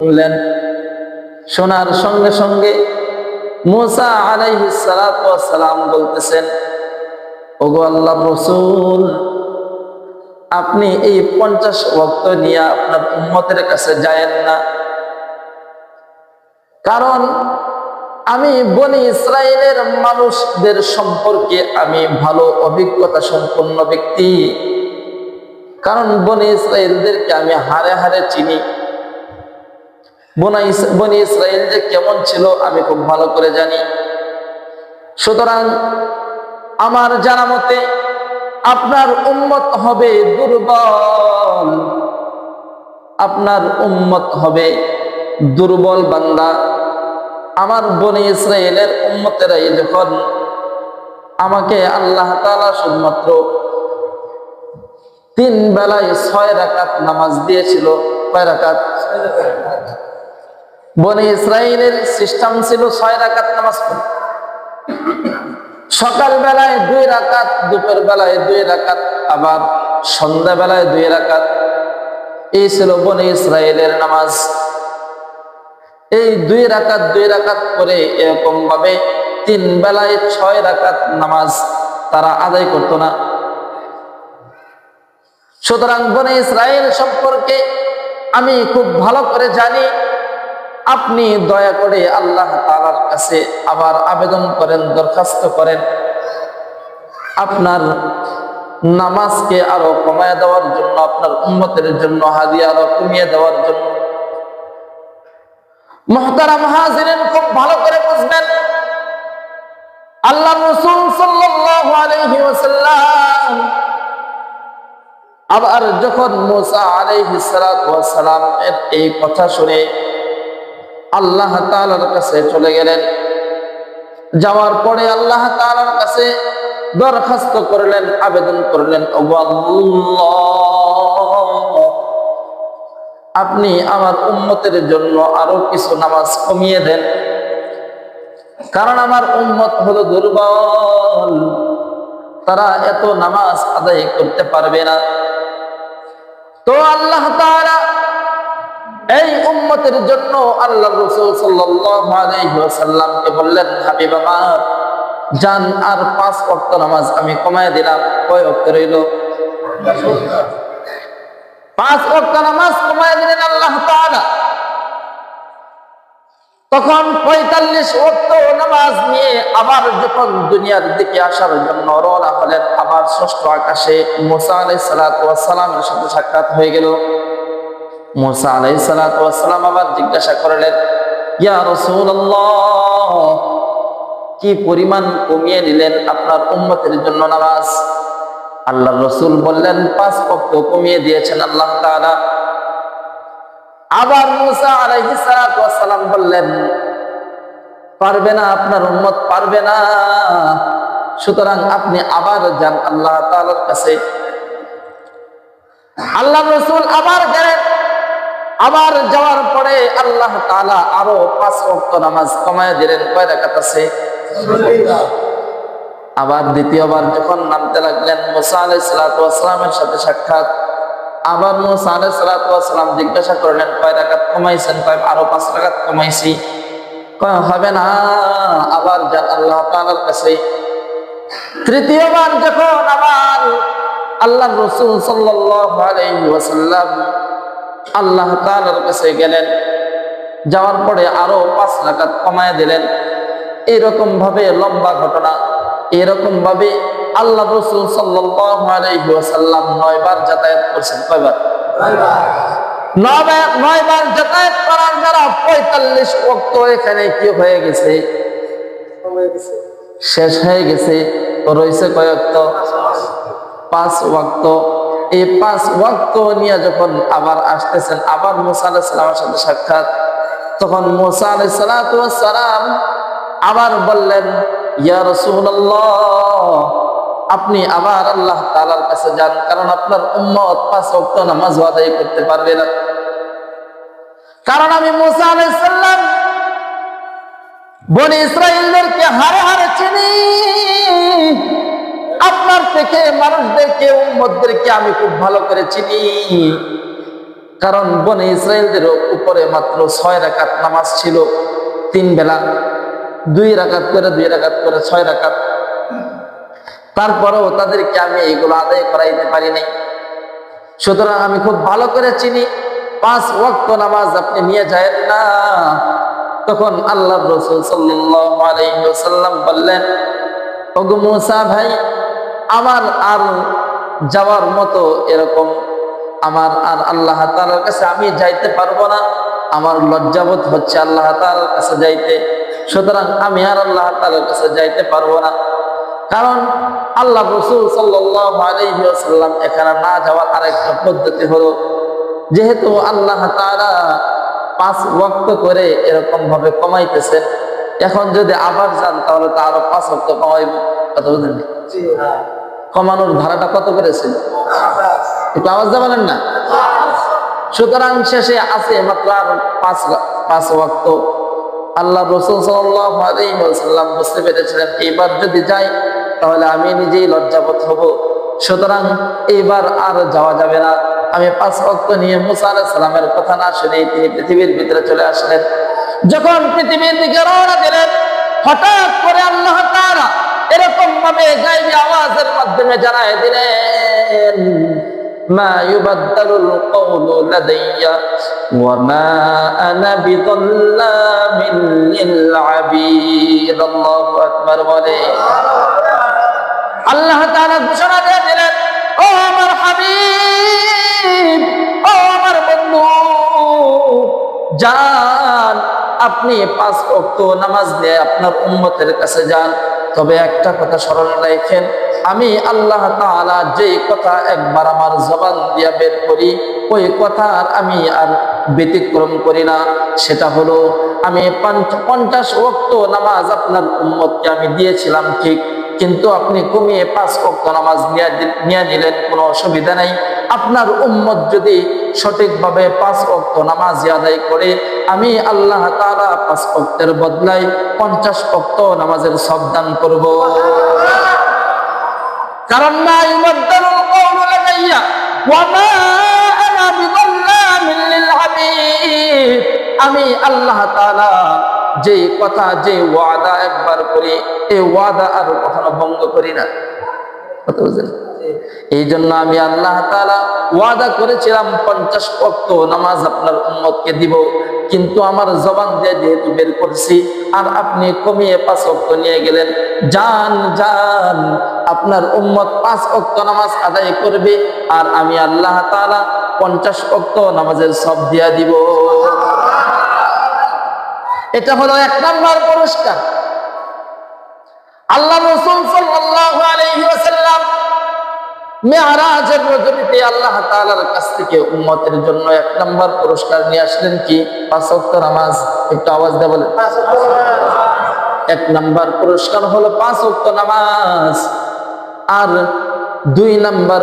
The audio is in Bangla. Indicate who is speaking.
Speaker 1: শুনলেন শোনার সঙ্গে সঙ্গে মুসা আলাইহি সালাম বলতেছেন, ওগো আল্লাহ রসুল, আপনি এই পঞ্চাশ ভক্ত নিয়ে আপনার উম্মতের কাছে যায়েন না। কারণ আমি বনি ইসরায়েলের মানুষদের সম্পর্কে আমি ভালো অভিজ্ঞতা সম্পন্ন ব্যক্তি। কারণ বনি ইসরায়েলদেরকে আমি হারে হারে চিনি। বনা ইসরায়েল যে কেমন ছিল আমি খুব ভালো করে জানি। সুতরাং আমার জানা মতে আপনার উম্মত হবে দুর্বল। আপনার উম্মত হবে দুর্বল বান্দা। আমার বনি ইসরায়েলের উম্মতেরাই যখন আমাকে আল্লাহ তাআলা শুধুমাত্র তিন বেলায় ছয় রাকাত নামাজ দিয়েছিল। কয় রাকাত? বনে ইসরায়েলের সিস্টেম ছিল ছয় রাকাত নামাজ। সকাল বেলায় দুই রাকাত দুপুর বেলায় দুই রাকাত, আবার সন্ধ্যা বেলায় দুই রাকাত। এই ছিল বনে ইসরায়েলের নামাজ। এই দুই রাকাত দুই রাকাত করে এরকম ভাবে তিন বেলায় ছয় রাকাত নামাজ তারা আদায় করতো না। সুতরাং বনে ইসরায়েল সম্পর্কে আমি খুব ভালো করে জানি। আপনি দয়া করে আল্লাহ তাআলার কাছে আবার আবেদন করেন, দরখাস্ত করেন। আপনার নামাজকে আরও কমায় দেওয়ার জন্য, আপনার উন্মতের জন্য হাদিয়া আরও কমিয়ে দেওয়ার জন্য। খুব ভালো করে বুঝবেন। আল্লাহ আবার যখন মুসা আলাইহি সালাম এর এই কথা শুনে আল্লাহ তাআলার কাছে চলে গেলেন। যাওয়ার পরে আল্লাহ তাআলার কাছে দরখাস্ত করলেন, আবেদন করলেন আপনি আমার উম্মতের জন্য আরও কিছু নামাজ কমিয়ে দেন। কারণ আমার উন্মত হলো দুর্বল, তারা এত নামাজ আদায় করতে পারবে না। তো আল্লাহ তাআলা এই উম্মতের জন্য আল্লাহ রসুল আলাইহি বললেন, হাবিব আমার, জান আর পাঁচ ওয়াক্ত নামাজ আমি কমায় দিলাম। কয় ওয়াক্ত রইল? পাঁচ ওয়াক্ত নামাজ কমায় দিলেন আল্লাহ তখন পঁয়তাল্লিশ ওয়াক্ত নামাজ নিয়ে আবার যখন দুনিয়ার দিকে আসার জন্য রওনা হলেন, আবার ষষ্ঠ আকাশে মুসা আলাইহিস সালাতু ওয়াস সালামের সাথে সাক্ষাৎ হয়ে গেল। মুসা আলাই সালাম আবার জিজ্ঞাসা করলেন, ইয়া রাসূলুল্লাহ, কি পরিমাণ কমিয়ে নিলেন আপনার উম্মতের জন্য নামাজ? আল্লাহ রসুল বললেন, পাঁচ পক্ষ কমিয়ে দিয়েছেন আল্লাহ তাআলা। আবার মুসা আলাইহিস সালাতু বললেন, পারবে না, আপনার উম্মত পারবে না। সুতরাং আপনি আবার যান আল্লাহ তাআলার কাছে। আল্লাহ রসুল আবার গেলেন। আবার যাওয়ার পরে আল্লাহ তাআলা আরও পাঁচ ওয়াক্ত নামাজ কমায় দিলেন। কয় রাকাত আছে? আবার দ্বিতীয়বার যখন নামতে লাগলেন, মুসা সালাতু সাথে সাক্ষাৎ। আবার মুসা ওয়াস জিজ্ঞাসা করলেন, কয় রাকাত কমাইছেন? কয়, আরও পাঁচ রাকাত কমাইছি। কয়, হবে না। আবার যান আল্লাহ তাআলার কাছে। তৃতীয়বার যখন আবার আল্লাহ রসুল ওয়াসাল্লাম আল্লাহ তাআলার কাছে গেলেন। যাওয়ার পরে আরও পাঁচ রাকাত কমায় দিলেন। এরকম ভাবে লম্বা ঘটনা, এরকম ভাবে আল্লাহ রসুল ওয়াসাল্লাম নয়বার যাতায়াত করছেন। কয়বার? যাতায়াত করার দ্বারা পঁয়তাল্লিশ এখানে কি হয়ে গেছে? শেষ হয়ে গেছে। রয়েছে কয়েকত পাঁচ ওয়াক্ত। এই পাঁচ ওয়াক্ত নিয়ে যখন আবার আসতেছেন, আবার মুসা আলাইসালামের সাথে সাক্ষাৎ, তখন মুসা আলাইসালাম আবার বললেন, ইয়া আপনি আবার আল্লাহ তাআলার কাছে যান, কারণ আপনার উম্মত পাঁচ ওয়াক্ত নামাজ আদায় করতে পারবে না। কারণ আমি মুসা আলাইহিস সালাম বনি ইসরায়েলদেরকে হারে হারে চিনি। আপনার থেকে মানুষদেরকে, উম্মতদেরকে আমি খুব ভালো করে চিনি। কারণ বনে ইসরায়েলদের উপরে মাত্র ছয় রাকাত নামাজ ছিল, তিন বেলা। দুই রাকাত করে, দুই রাকাত করে ছয় রাকাত। তারপরেও তাদেরকে আমি এগুলো আদায় করাইতে পারি নাই। সুতরাং আমি খুব ভালো করে চিনি, পাঁচ ওয়াক্ত নামাজ আপনি নিয়ে যায় না। তখন আল্লাহ রসুল সাল্লাম বললেন, ওগো মুসা ভাই আমার আর যাওয়ার মতো এরকম আমার আর আল্লাহ তালার কাছে আমি যাইতে পারব না। আমার লজ্জাবোধ হচ্ছে আল্লাহ তালার কাছে যাইতে। সুতরাং আমি আর আল্লাহ তালার কাছে যাইতে পারব না। কারণ আল্লাহ রসুল সাল্লাম এখানে না যাওয়ার আরেকটা পদ্ধতি হলো, যেহেতু আল্লাহ তারা পাঁচ ওয়াক্ত করে এরকম ভাবে কমাইতেছেন, এখন যদি আবার যান তাহলে তো আরও পাঁচ ওয়াক্ত কমাইব। কত বুঝলেন? কমানোর ধারাটা কত করেছিল একটু আওয়াজ দেবেন না। সুতরাং শেষে আছে মাত্র পাঁচ পাঁচ ওয়াক্ত। আল্লাহ রসুল সাল্লাম বুঝতে পেরেছিলেন, এইবার যদি যাই, তাহলে আমি নিজেই লজ্জাবোধ হব। সুতরাং এইবার আর যাওয়া যাবে না। আমি পাঁচ ওয়াক্ত নিয়ে মুসা সালামের কথা না শুনে তিনি পৃথিবীর ভিতরে চলে আসলেন। যখন পৃথিবীর দিকে রওনা দিলেন, হঠাৎ করে আল্লাহ তাআলা এরকম ভাবে গাইবি আওয়াজের মাধ্যমে জানাই দিলেন আল্লাহ ঘোষণা দিয়ে দিলেন, ও আমার হাবিব, ও আমার বন্ধু, যান, আপনি পাঁচ অক্ট নামাজ দিয়ে আপনার উম্মতের কাছে যান। তবে একটা কথা স্মরণ রাখেন, আমি আল্লাহ তাআলা যে কথা একবার আমার জবান দিয়া বের করি, ওই কথার আমি আর ব্যতিক্রম করি না। সেটা হলো, আমি পাঞ্চ- পঞ্চাশ ওয়াক্ত নামাজ আপনার উম্মতকে আমি দিয়েছিলাম ঠিক, কিন্তু আপনি কমিয়ে পাঁচ ওয়াক্ত নামাজ নিয়ে নিয়ে নিলেন, কোনো অসুবিধা নাই। আপনার উম্মত যদি সঠিকভাবে পাঁচ ওয়াক্ত নামাজ আদায় করে আমি আল্লাহ তাআলা পাঁচ ওয়াক্তের বদলায় পঞ্চাশ ওয়াক্ত নামাজের সবদান করব। কারণ আমি আল্লাহ যে কথা যে ওয়াদা একবার করি এই ওয়াদা আর কখনো ভঙ্গ করি না। এই জন্য আমি আল্লাহ তাআলা ওয়াদা করেছিলাম, পঞ্চাশ ওয়াক্ত নামাজ আপনার উম্মতকে দিব। কিন্তু আমার জবান দিয়ে যেহেতু বের করছি, আর আপনি কমিয়ে পাঁচ ওয়াক্ত নিয়ে গেলেন। যান যান, আপনার উম্মত পাঁচ ওয়াক্ত নামাজ আদায় করবে, আর আমি আল্লাহ তাআলা পঞ্চাশ ওয়াক্ত নামাজের সব দিয়া দিব। এটা হলো এক নম্বর পুরস্কার। আল্লাহ রসুল মেয়ারাজের রজনীতে আল্লাহ তালার কাছ থেকে উম্মতের জন্য এক নম্বর পুরস্কার নিয়ে আসলেন কি? পাঁচ ওয়াক্ত নামাজ। একটু আওয়াজ দিয়ে বলেন। এক নম্বর পুরস্কার হলো পাঁচ ওয়াক্ত নামাজ। আর দুই নম্বর